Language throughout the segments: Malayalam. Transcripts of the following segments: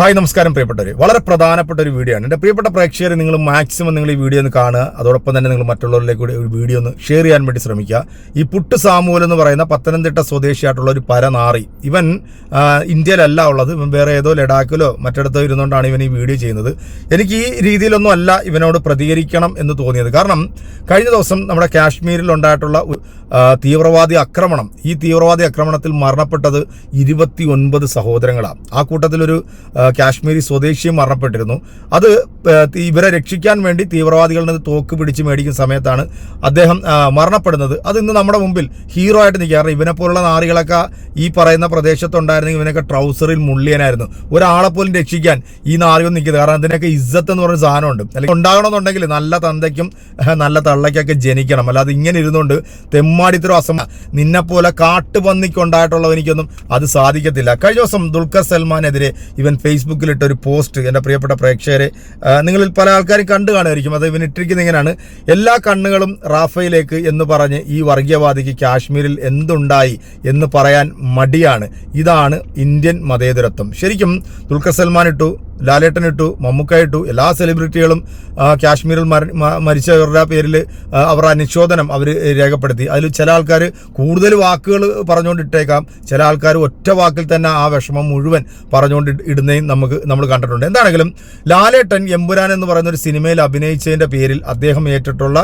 ഹായ് നമസ്കാരം പ്രിയപ്പെട്ടവർ വളരെ പ്രധാനപ്പെട്ട ഒരു വീഡിയോ ആണ്. എന്റെ പ്രിയപ്പെട്ട പ്രേക്ഷകരെ നിങ്ങൾ മാക്സിമം നിങ്ങൾ ഈ വീഡിയോ ഒന്ന് കാണുക. അതോടൊപ്പം തന്നെ നിങ്ങൾ മറ്റുള്ളവരിലേക്ക് കൂടി ഒരു വീഡിയോ ഒന്ന് ഷെയർ ചെയ്യാൻ വേണ്ടി ശ്രമിക്കുക. ഈ പുട്ട് സാമൂൽ എന്ന് പറയുന്ന പത്തനംതിട്ട സ്വദേശിയായിട്ടുള്ള ഒരു പരനാറി. ഇവൻ ഇന്ത്യയിലല്ല ഉള്ളത്. ഇവൻ വേറെ ഏതോ ലഡാക്കിലോ മറ്റിടത്തോ ഇരുന്നുകൊണ്ടാണ് ഇവൻ ഈ വീഡിയോ ചെയ്യുന്നത്. എനിക്ക് ഈ രീതിയിലൊന്നും അല്ല ഇവനോട് പ്രതികരിക്കണം എന്ന് തോന്നിയത്. കാരണം കഴിഞ്ഞ ദിവസം നമ്മുടെ കാശ്മീരിൽ ഉണ്ടായിട്ടുള്ള തീവ്രവാദി ആക്രമണം. ഈ തീവ്രവാദി ആക്രമണത്തിൽ മരണപ്പെട്ടത് ഇരുപത്തി ഒൻപത് സഹോദരങ്ങളാണ്. ആ കൂട്ടത്തിലൊരു കാശ്മീരി സ്വദേശിയും മരണപ്പെട്ടിരുന്നു. അത് ഇവരെ രക്ഷിക്കാൻ വേണ്ടി തീവ്രവാദികളിൽ നിന്ന് തോക്ക് പിടിച്ച് മേടിക്കുന്ന സമയത്താണ് അദ്ദേഹം മരണപ്പെടുന്നത്. അത് ഇന്ന് നമ്മുടെ മുമ്പിൽ ഹീറോ ആയിട്ട് നിൽക്കുക കാരണം ഇവനെ പോലുള്ള നാറികളൊക്കെ ഈ പറയുന്ന പ്രദേശത്തുണ്ടായിരുന്നെങ്കിൽ ഇവനൊക്കെ ട്രൗസറിൽ മുള്ളിയനായിരുന്നു. ഒരാളെ പോലും രക്ഷിക്കാൻ ഈ നാറികൾ നിൽക്കുന്നത് കാരണം അതിനൊക്കെ ഇജ്ജത്ത് എന്ന് പറയുന്ന സാധനമുണ്ട്. അല്ലെങ്കിൽ ഉണ്ടാകണമെന്നുണ്ടെങ്കിൽ നല്ല തന്തയ്ക്കും നല്ല തള്ളയ്ക്കൊക്കെ ജനിക്കണം. അല്ലാതെ ഇങ്ങനെ ഇരുന്നുകൊണ്ട് തെമ്മാടിത്തരം അസമ നിന്നെ പോലെ കാട്ടുപന്നിക്കുണ്ടായിട്ടുള്ളവനിക്കൊന്നും അത് സാധിക്കത്തില്ല. കഴിഞ്ഞ ദിവസം ദുൽഖർ സൽമാനെതിരെ ഇവൻ ഫേസ്ബുക്കിലിട്ട ഒരു പോസ്റ്റ് എന്റെ പ്രിയപ്പെട്ട പ്രേക്ഷകരെ നിങ്ങളിൽ പല ആൾക്കാരും കണ്ടു കാണുമായിരിക്കും. അത് ഇവൻ ഇട്ടിരിക്കുന്ന ഇങ്ങനെയാണ്. എല്ലാ കണ്ണുകളും റാഫയിലേക്ക് എന്ന് പറഞ്ഞ് ഈ വർഗീയവാദിക്ക് കാശ്മീരിൽ എന്തുണ്ടായി എന്ന് പറയാൻ മടിയാണ്. ഇതാണ് ഇന്ത്യൻ മതേതരത്വം. ശരിക്കും ദുൽഖർ സൽമാൻ ഇട്ടു. ലാലേട്ടൻ ഇട്ടു മമ്മൂക്ക ഇട്ടു എല്ലാ സെലിബ്രിറ്റികളും കാശ്മീരിൽ മര- മരിച്ചവരുടെ പേരിൽ അവർ അനുശോചനം അവർ രേഖപ്പെടുത്തി. അതിൽ ചില ആൾക്കാർ കൂടുതൽ വാക്കുകൾ പറഞ്ഞുകൊണ്ട് ഇട്ടേക്കാം ചില ആൾക്കാർ ഒറ്റ വാക്കിൽ തന്നെ ആ വിഷമം മുഴുവൻ പറഞ്ഞുകൊണ്ട് ഇടുന്നതും നമുക്ക് നമ്മൾ കണ്ടിട്ടുണ്ട്. എന്താണെങ്കിലും ലാലേട്ടൻ എമ്പുരാൻ എന്ന് പറയുന്ന ഒരു സിനിമയിൽ അഭിനയിച്ചതിന്റെ പേരിൽ അദ്ദേഹം ഏറ്റിട്ടുള്ള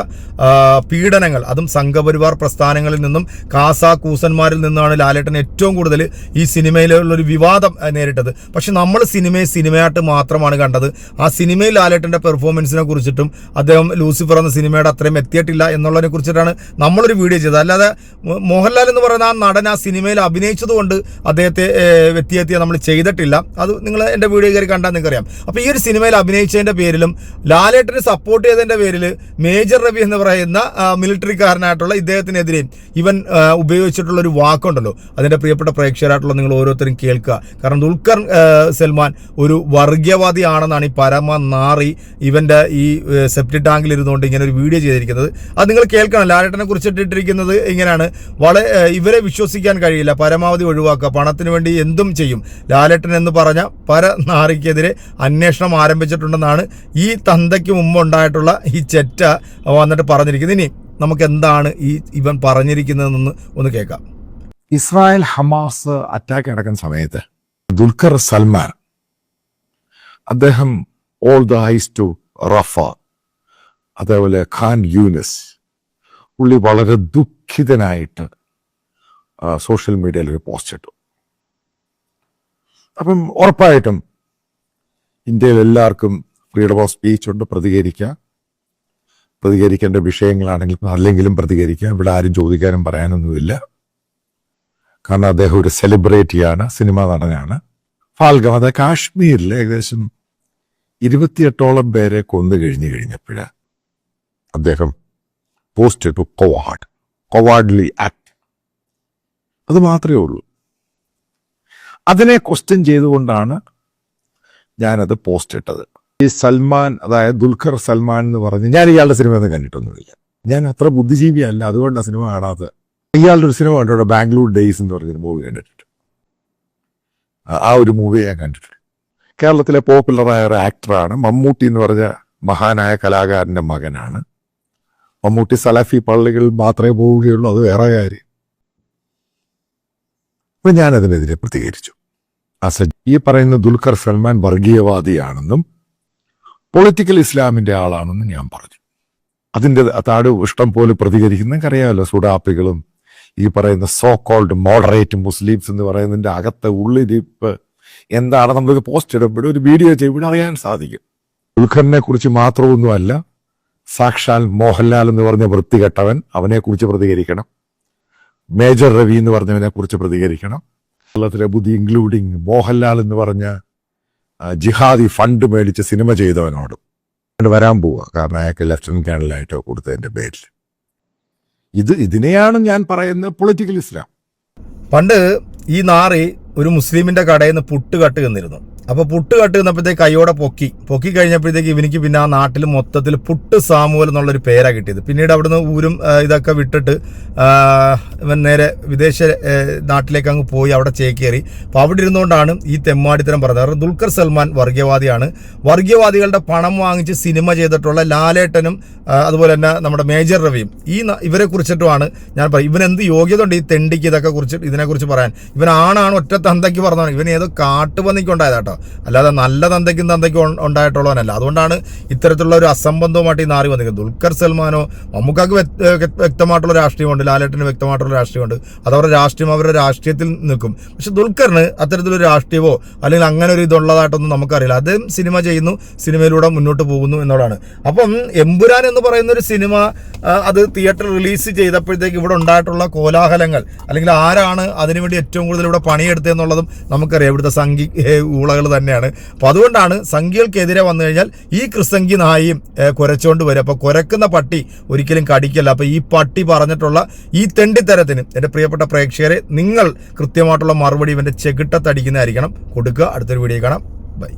പീഡനങ്ങൾ അതും സംഘപരിവാർ പ്രസ്ഥാനങ്ങളിൽ നിന്നും കാസ കൂസന്മാരിൽ നിന്നാണ് ലാലേട്ടൻ ഏറ്റവും കൂടുതൽ ഈ സിനിമയിലുള്ളൊരു വിവാദം നേരിട്ടത്. പക്ഷെ നമ്മൾ സിനിമയെ സിനിമയായിട്ട് മാത്രമാണ് കണ്ടത്. ആ സിനിമയിൽ ലാലേട്ടന്റെ പെർഫോമൻസിനെ കുറിച്ചിട്ടും അദ്ദേഹം ലൂസിഫർ എന്ന സിനിമയുടെ അത്രയും എത്തിയിട്ടില്ല എന്നുള്ളതിനെ കുറിച്ചിട്ടാണ് നമ്മളൊരു വീഡിയോ ചെയ്തത്. അല്ലാതെ മോഹൻലാൽ എന്ന് പറയുന്ന ആ നടൻ ആ സിനിമയിൽ അഭിനയിച്ചതുകൊണ്ട് അദ്ദേഹത്തെ ഏഹ്, വ്യക്തിയെത്തിയ നമ്മൾ ചെയ്തിട്ടില്ല. അത് നിങ്ങൾ എന്റെ വീഡിയോ കയറി കണ്ടാൽ നിങ്ങൾക്കറിയാം. അപ്പോൾ ഈ ഒരു സിനിമയിൽ അഭിനയിച്ചതിന്റെ പേരിലും ലാലേട്ടനെ സപ്പോർട്ട് ചെയ്തതിന്റെ പേരിൽ മേജർ രവി എന്ന് പറയുന്ന മിലിറ്ററിക്കാരനായിട്ടുള്ള ഇദ്ദേഹത്തിനെതിരെ ഇവൻ ഉപയോഗിച്ചിട്ടുള്ള ഒരു വാക്കുണ്ടല്ലോ. അതിന്റെ പ്രിയപ്പെട്ട പ്രേക്ഷകരായിട്ടുള്ള നിങ്ങൾ ഓരോരുത്തരും കേൾക്കുക. കാരണം ദുൽഖർ സൽമാൻ ഒരു വർഗീയവാദിയാണെന്നാണ് ഈ പരമ നാറി ഇവന്റെ ഈ സെപ്റ്റി ടാങ്കിൽ ഇരുന്നുകൊണ്ട് ഇങ്ങനെ ഒരു വീഡിയോ ചെയ്തിരിക്കുന്നത്. അത് നിങ്ങൾ കേൾക്കണം. ലാലേട്ടനെ കുറിച്ചിട്ട് ഇട്ടിരിക്കുന്നത് ഇങ്ങനെയാണ്. വളരെ ഇവരെ വിശ്വസിക്കാൻ കഴിയില്ല. പരമാവധി ഒഴിവാക്കുക. പണത്തിന് വേണ്ടി എന്തും ചെയ്യും. ലാലേട്ടൻ എന്ന് പറഞ്ഞ പര നാറിക്കെതിരെ അന്വേഷണം ആരംഭിച്ചിട്ടുണ്ടെന്നാണ് ഈ തന്തയ്ക്ക് മുമ്പ് ഉണ്ടായിട്ടുള്ള ഈ ചെറ്റ വന്നിട്ട് പറഞ്ഞിരിക്കുന്നത്. ഇനി നമുക്ക് എന്താണ് ഈ ഇവൻ പറഞ്ഞിരിക്കുന്നതെന്ന് ഒന്ന് കേൾക്കാം. ഇസ്രായേൽ ഹമാസ് അറ്റാക്ക് നടക്കുന്ന സമയത്ത് ദുൽഖർ സൽമാൻ അദ്ദേഹം all the eyes to Rafah. അതേപോലെ ഖാൻ യൂനസ്. പുള്ളി വളരെ ദുഃഖിതനായിട്ട് സോഷ്യൽ മീഡിയയിൽ ഒരു പോസ്റ്റ് ഇട്ടു. അപ്പം ഉറപ്പായിട്ടും ഇന്ത്യയിൽ എല്ലാവർക്കും ഫ്രീഡം ഓഫ് സ്പീച്ച് ഉണ്ട് പ്രതികരിക്കാം. പ്രതികരിക്കേണ്ട വിഷയങ്ങളാണെങ്കിലും അല്ലെങ്കിലും പ്രതികരിക്കാം. ഇവിടെ ആരും ചോദിക്കാനും പറയാനൊന്നുമില്ല. കാരണം അദ്ദേഹം ഒരു സെലിബ്രിറ്റിയാണ് സിനിമ നടനാണ്. ഫാൽഗം അത് കാശ്മീരിൽ ഏകദേശം ഇരുപത്തിയെട്ടോളം പേരെ കൊന്നു കഴിഞ്ഞു കഴിഞ്ഞപ്പോഴ അദ്ദേഹം post to coward cowardly act. അത് മാത്രമേ ഉള്ളൂ. അതിനെ ക്വസ്റ്റ്യൻ ചെയ്തുകൊണ്ടാണ് ഞാനത് പോസ്റ്റ് ഇട്ടത് ഈ സൽമാൻ അതായത് ദുൽഖർ സൽമാൻ എന്ന് പറഞ്ഞ് ഞാൻ ഇയാളുടെ സിനിമ ഒന്നും കണ്ടിട്ടൊന്നുമില്ല. ഞാൻ അത്ര ബുദ്ധിജീവിയല്ല അതുകൊണ്ടാണ് സിനിമ കാണാത്തത് ഇയാളുടെ ഒരു സിനിമ കണ്ടോ ബാംഗ്ലൂർ ഡേയ്സ് എന്ന് പറഞ്ഞൊരു മൂവി കണ്ടിട്ടുണ്ട്. ആ- ആ ഒരു മൂവി ഞാൻ കണ്ടിട്ടുണ്ട്. കേരളത്തിലെ പോപ്പുലറായ ഒരു ആക്ടറാണ് മമ്മൂട്ടി എന്ന് പറഞ്ഞ മഹാനായ കലാകാരന്റെ മകനാണ്. മമ്മൂട്ടി സലഫി പള്ളികളിൽ മാത്രമേ പോവുകയുള്ളൂ അത് വേറെ കാര്യം. അപ്പം ഞാനതിനെതിരെ പ്രതികരിച്ചു. അസ ഈ പറയുന്ന ദുൽഖർ സൽമാൻ വർഗീയവാദിയാണെന്നും പൊളിറ്റിക്കൽ ഇസ്ലാമിന്റെ ആളാണെന്നും ഞാൻ പറഞ്ഞു. അതിന്റെ താട് ഇഷ്ടം പോലെ പ്രതികരിക്കുന്ന അറിയാമല്ലോ സുഡാപ്പികളും ഈ പറയുന്ന സോ കോൾഡ് മോഡറേറ്റ് മുസ്ലിംസ് എന്ന് പറയുന്നതിന്റെ അകത്തെ ഉള്ളിരിപ്പ് എന്താണ് നമ്മളൊരു പോസ്റ്റ് ഇടുമ്പോഴും ഒരു വീഡിയോ ചെയ്യുമ്പോഴും അറിയാൻ സാധിക്കും. ദുൽഖറിനെ കുറിച്ച് മാത്രമൊന്നുമല്ല സാക്ഷാൽ മോഹൻലാൽ എന്ന് പറഞ്ഞ വൃത്തികെട്ടവൻ അവനെ കുറിച്ച് പ്രതികരിക്കണം. മേജർ രവി എന്ന് പറഞ്ഞവനെ കുറിച്ച് പ്രതികരിക്കണം. കേരളത്തിലെ ബുദ്ധി ഇൻക്ലൂഡിങ് മോഹൻലാൽ എന്ന് പറഞ്ഞ ജിഹാദി ഫണ്ട് മേടിച്ച് സിനിമ ചെയ്തവനോടും. വരാൻ പോവുക കാരണം അയാൾക്ക് ലെഫ്റ്റനന്റ് കേണലായിട്ടോ കൊടുത്തതിന്റെ പേരിൽ. ഇത് ഇതിനെയാണ് ഞാൻ പറയുന്നത് പൊളിറ്റിക്കൽ ഇസ്ലാം പണ്ട് ഈ നാറി ഒരു മുസ്ലിമിന്റെ കടയിൽ നിന്ന് പുട്ട് കട്ട് നിന്നിരുന്നു അപ്പോൾ പുട്ട് കട്ട് നിന്നപ്പോഴത്തേക്ക് കൈയോടെ പൊക്കി. പൊക്കി കഴിഞ്ഞപ്പോഴത്തേക്ക് ഇവനിക്ക് പിന്നെ ആ നാട്ടിൽ മൊത്തത്തിൽ പുട്ട് സാമുവൽ എന്നുള്ളൊരു പേരാണ് കിട്ടിയത്. പിന്നീട് അവിടുന്ന് ഊരും ഇതൊക്കെ വിട്ടിട്ട് ഇവൻ നേരെ വിദേശ നാട്ടിലേക്ക് അങ്ങ് പോയി അവിടെ ചേക്കേറി. അപ്പോൾ അവിടെ ഇരുന്നുകൊണ്ടാണ് ഈ തെമ്മാടിത്തരം പറഞ്ഞത്. കാരണം ദുൽഖർ സൽമാൻ വർഗീയവാദിയാണ് വർഗീയവാദികളുടെ പണം വാങ്ങിച്ച് സിനിമ ചെയ്തിട്ടുള്ള ലാലേട്ടനും അതുപോലെ തന്നെ നമ്മുടെ മേജർ രവിയും ഈ ഇവരെ കുറിച്ചിട്ടുമാണ് ഞാൻ പറയും ഇവനെന്ത് യോഗ്യത ഉണ്ട് ഈ തെണ്ടിക്ക് ഇതൊക്കെ കുറിച്ച് ഇതിനെക്കുറിച്ച് പറയാൻ? ഇവൻ ഒറ്റ തന്തയ്ക്ക് പറഞ്ഞതാണ് ഇവൻ ഏതോ കാട്ടുപന്നിക്ക് ഉണ്ടായതാട്ടോ. അല്ലാതെ നല്ല തന്തയ്ക്കും തന്തയ്ക്കും ഉണ്ടായിട്ടുള്ളവനല്ല. അതുകൊണ്ടാണ് ഇത്തരത്തിലുള്ള ഒരു അസംബന്ധവുമായിട്ട് ഈ നാറി വന്നിരിക്കുന്നത്. ദുൽഖർ സൽമാനോ മമ്മൂക്കാക്ക് വ്യക്ത- വ്യക്ത- വ്യക്തമായിട്ടുള്ള രാഷ്ട്രീയമുണ്ട് ലാലേട്ടന് വ്യക്തമായിട്ടുള്ള രാഷ്ട്രീയമുണ്ട്. അതവരുടെ രാഷ്ട്രീയം അവരുടെ രാഷ്ട്രീയത്തിൽ നിൽക്കും. പക്ഷെ ദുൽഖറിന് അത്തരത്തിലൊരു രാഷ്ട്രീയമോ അല്ലെങ്കിൽ അങ്ങനെ ഒരു ഇതുള്ളതായിട്ടൊന്നും നമുക്കറിയില്ല. അദ്ദേഹം സിനിമ ചെയ്യുന്നു സിനിമയിലൂടെ മുന്നോട്ട് പോകുന്നു എന്നുള്ളതാണ്. അപ്പം എമ്പുരാൻ എന്ന് പറയുന്ന ഒരു സിനിമ അത് തിയേറ്റർ റിലീസ് ചെയ്തപ്പോഴത്തേക്ക് ഇവിടെ ഉണ്ടായിട്ടുള്ള കോലാഹലങ്ങൾ അല്ലെങ്കിൽ ആരാണ് അതിനുവേണ്ടി ഏറ്റവും കൂടുതൽ ഇവിടെ പണിയെടുത്തതെന്നുള്ളതും നമുക്കറിയാം. ഇവിടുത്തെ സംഘി ഊളകൾ തന്നെയാണ്. അപ്പോൾ അതുകൊണ്ടാണ് സംഖ്യകൾക്കെതിരെ വന്നു കഴിഞ്ഞാൽ ഈ ക്രിസംഗി നായയും കുരച്ചുകൊണ്ട് വരും. അപ്പോൾ കുരക്കുന്ന പട്ടി ഒരിക്കലും കടിക്കല്ല. അപ്പോൾ ഈ പട്ടി പറഞ്ഞിട്ടുള്ള ഈ തെണ്ടിത്തരത്തിന് എന്റെ പ്രിയപ്പെട്ട പ്രേക്ഷകരെ നിങ്ങൾ കൃത്യമായിട്ടുള്ള മറുപടി ഇവന്റെ ചെകിട്ടത്തടിക്കുന്നതായിരിക്കണം. കൊടുക്കുക. അടുത്തൊരു വീഡിയോ കാണാം. ബൈ.